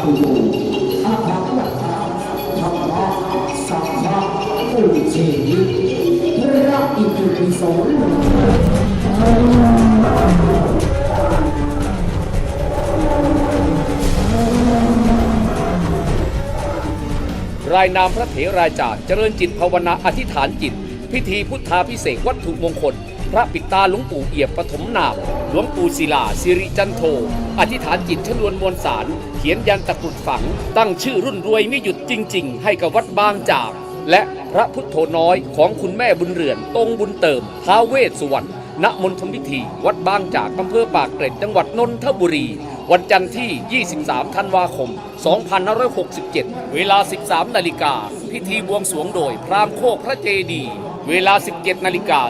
ตุโยอาภัพวัตถาธรรมะสัมมะอุเชนิพระอิติปิโสรายนามพระเถราจารย์เจริญจิตภาวนาอธิษฐานจิต พิธีพุทธาพิเศษวัตถุมงคล พระปิดตาหลวงปู่เอียมปฐมนามหลวงปู่ศิลาสิริจันโท อธิษฐานจิตชนวนมวลสาร เขียนยันตะกรุดฝัง ตั้งชื่อรุ่นรวยไม่หยุดจริง ๆ ให้กับวัดบางจาก และพระพุทโธน้อยของคุณแม่บุญเรือนตรงบุญเติมท้าเวสสุวรรณณมณฑลพิธี วัดบางจากอำเภอปากเกร็ดจังหวัดนนทบุรี วันจันทร์ที่ 23 ธันวาคม 2567 เวลา 13 นาฬิกา พิธีบวงสรวงโดยพรามโคกพระเจดีย์ เวลา 17 นาฬิกา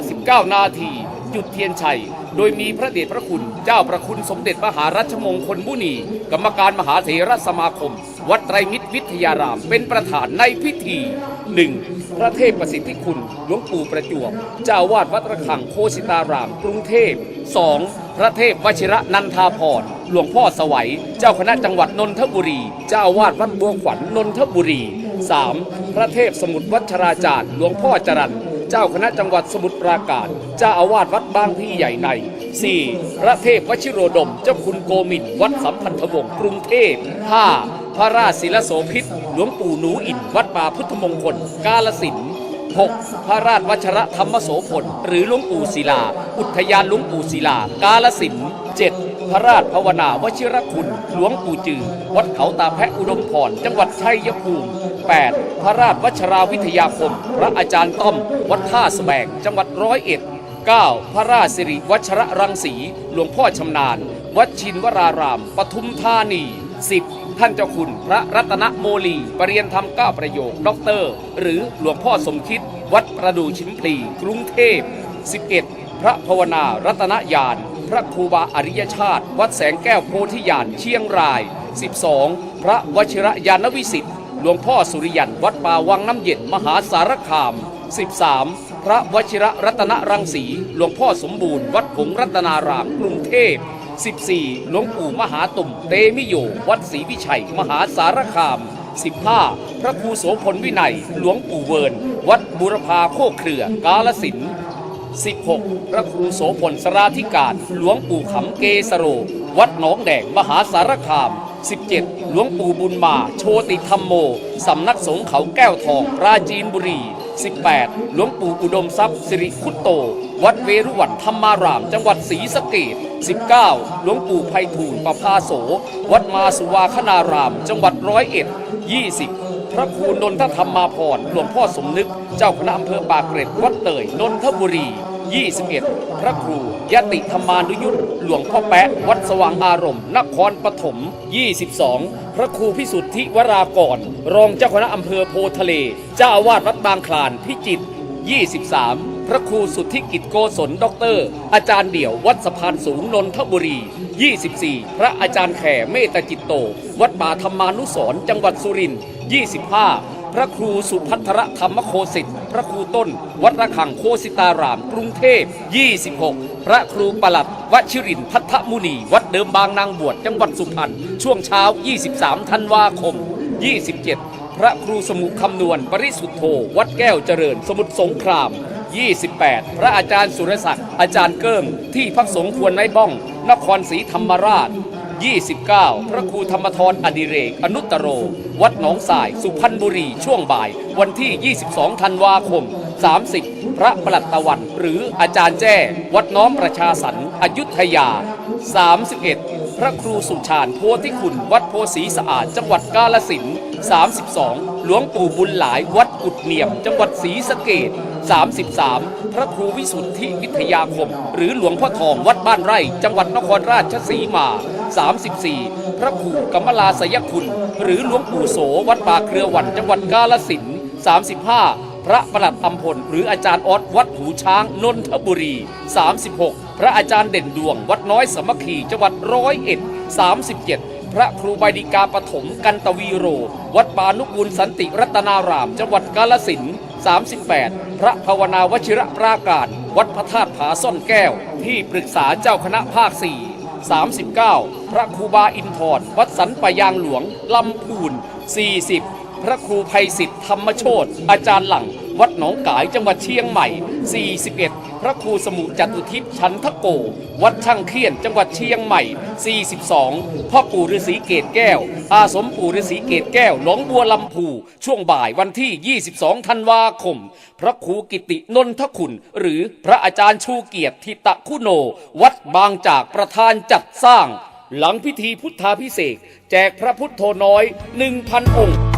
19 นาที จุดเทียนชัย โดยมีพระเดชพระคุณ เจ้าประคุณสมเด็จมหารัชมงคลมุนี กรรมการมหาเถรสมาคม วัดไตรมิตรวิทยาราม เป็นประธานในพิธี 1. พระเทพประสิทธิคุณหลวงปู่ประจวบ เจ้าวาดวัดระฆังโคสิตาราม กรุงเทพ 2. พระเทพวชิระนันทาพรหลวงพ่อสวัย เจ้าคณะจังหวัดนนทบุรี เจ้าวาดวัดบัวขวัญนนทบุรี 3. พระเทพสมุทรวัชราจารย์ หลวงพ่อจรัน เจ้าคณะจังหวัดสมุทรปราการเจ้าอาวาสวัดบางพลีใหญ่ใน 4. พระเทพวชิโรดม เจ้าคุณโกมินวัดสัมพันธวงศ์กรุงเทพ 5. พระราชศิลโสพิษหลวงปู่หนูอินวัดป่าพุทธมงคล กาลสิน 6. พระราชวัชระธรรมโสพลหรือหลวงปู่ศิลา อุทยานหลวงปู่ศิลากาลสิน 7. พระราชภาวนาวชิรคุณ หลวงปู่จือ วัดเขาตาแพะอุดมพรจังหวัดชัยภูมิ 8. พระราชวัชราวิทยาคม พระอาจารย์ต้อม วัดท่าสแบงจังหวัดร้อยเอ็ด 9. พระราชสิริวัชระรังสี หลวงพ่อชำนาญ วัดชินวราราม ปทุมธานี 10. ท่านเจ้าคุณพระรัตนโมลี ปรริยนธรรมเก้าประโยค ด็อกเตอร์ หรือหลวงพ่อสมคิด วัดประดูชิมพลี กรุงเทพ 11. พระภาวนารัตนยานพ ระครูบาอริยชาติ วัดแสงแก้วโพธิญาณเชียงราย 12. พระวชิรยานวิสิทธิ์หลวงพ่อสุริยันวัดป่าวังน้ำเย็นมหาสารคาม 13. พระวชิรรัตนรังสี หลวงพ่อสมบูรณ์ วัดผงรัตนารามกรุงเทพ 14. หลวงปู่มหาตุ่มเตมิโย วัดศรีวิชัย มหาสารคาม 15. พระครูโสพลวินัย หลวงปู่เวิร์นวัดบุรพาโคกเครือกาลสิน 16. พระครูโสพลสราธิการ หลวงปู่ขำเกสโร วัดหนองแดงมหาสารคาม 17. หลวงปู่บุญมา โชติธรรมโม สำนักสงฆ์เขาแก้วทองปราจีนบุรี 18. หลวงปู่อุดมทรัพย์สิริคุตโต วัดเวรุวันธรรมาราม จังหวัดศรีสะเกษ 19. หลวงปู่ไพฑูรย์ประภาโส วัดมาสุวาคนาราม จังหวัดร้อยเอ็ด 20. พระครูนนทธรรมาพรหลวงพ่อสมนึก เจ้าคณะอำเภอปากเกร็ดวัดเตยนนทบุรี 21 พระครูยติธรรมานุยุทธหลวงพ่อแปะ วัดสว่างอารมณ์ นครปฐม 22 พระครูพิสุทธิวรากร รองเจ้าคณะอำเภอโพทะเล เจ้าอาวาสวัดบางคลานพิจิตร 23พระครูสุทธิกิจโกศลด็อกเตอร์ อาจารย์เดี่ยววัดสะพานสูงนนทบุรี 24 พระอาจารย์แข่เมตจิตโต วัดป่าธรรมานุสรจังหวัดสุรินทร์ 25 พระครูสุพัทรธรรมโคสิทธิ์พระครูต้น วัดระฆังโคสิตาราม กรุงเทพ 26 พระครูประหลัดวชิรินพัทธมุนี วัดเดิมบางนางบวชจังหวัดสุพรรณช่วงเช้า 23 ธันวาคม 27 พระครูสมุคำนวณปริสุทธโธ วัดแก้วเจริญ สมุทรสงคราม 28 พระอาจารย์สุรศักดิ์อาจารย์เกิ้งที่พักสงฆ์ควรไม้บ้อง นครศรีธรรมราช 29 พระครูธรรมทรอดิเรก อนุตตโร วัดหนองสาย สุพรรณบุรี ช่วงบ่าย วันที่ 22 ธันวาคม 30 พระประหลัดตะวัน หรืออาจารย์แจ้ วัดน้อมประชาสรรอยุธยา 31 พระครูสุชาญโพธิคุณ วัดโพสีสะอาด จังหวัดกาลสิน32 หลวงปู่บุญหลาย วัดกุดเนียม จังหวัดศรีสะเกษ33 พระครูวิสุทธิวิทยาคม หรือหลวงพ่อทองวัดบ้านไร่ จังหวัดนครราชสีมา 34พระครูกำมลาสยคุณ หรือหลวงปู่โสวัดป่าเครือวันจังหวัดกาลสิน35 พระประหลัดอัมพล หรืออาจารย์ออดวัดหูช้างนนทบุรี 36 พระอาจารย์เด่นดวง วัดน้อยสมัคคีจังหวัดร้อยเอ็ด37 พระครูใบดิกาปฐมกันตวีโร วัดปานุกุลสันติรัตนาราม จังหวัดกาลสิน38 พระภาวนาวชิระปราการ วัดพระธาตุผาซ่อนแก้ว ที่ปรึกษาเจ้าคณะภาค4 39 พระครูบาอินทร์วัดสันปะยางหลวง ลำพูน 40 พระครูภัยสิทธิ์ธรรมโชตอาจารย์หลัง วัดหนองกายจังหวัดเชียงใหม่ 41 พระครูสมุจตุทิพย์ชันทโก วัดช่างเคียน จังหวัดเชียงใหม่ 42 พ่อปู่ฤาษีเกตแก้ว อาสมปู่ฤาษีเกตแก้วหลวงบัวลำพู ช่วงบ่ายวันที่ 22 ธันวาคม พระครูกิตินนทคุณ หรือพระอาจารย์ชูเกียรติทิตะคุโน วัดบางจากประธานจัดสร้าง หลังพิธีพุทธาพิเศษ แจกพระพุทโธน้อย 1,000 องค์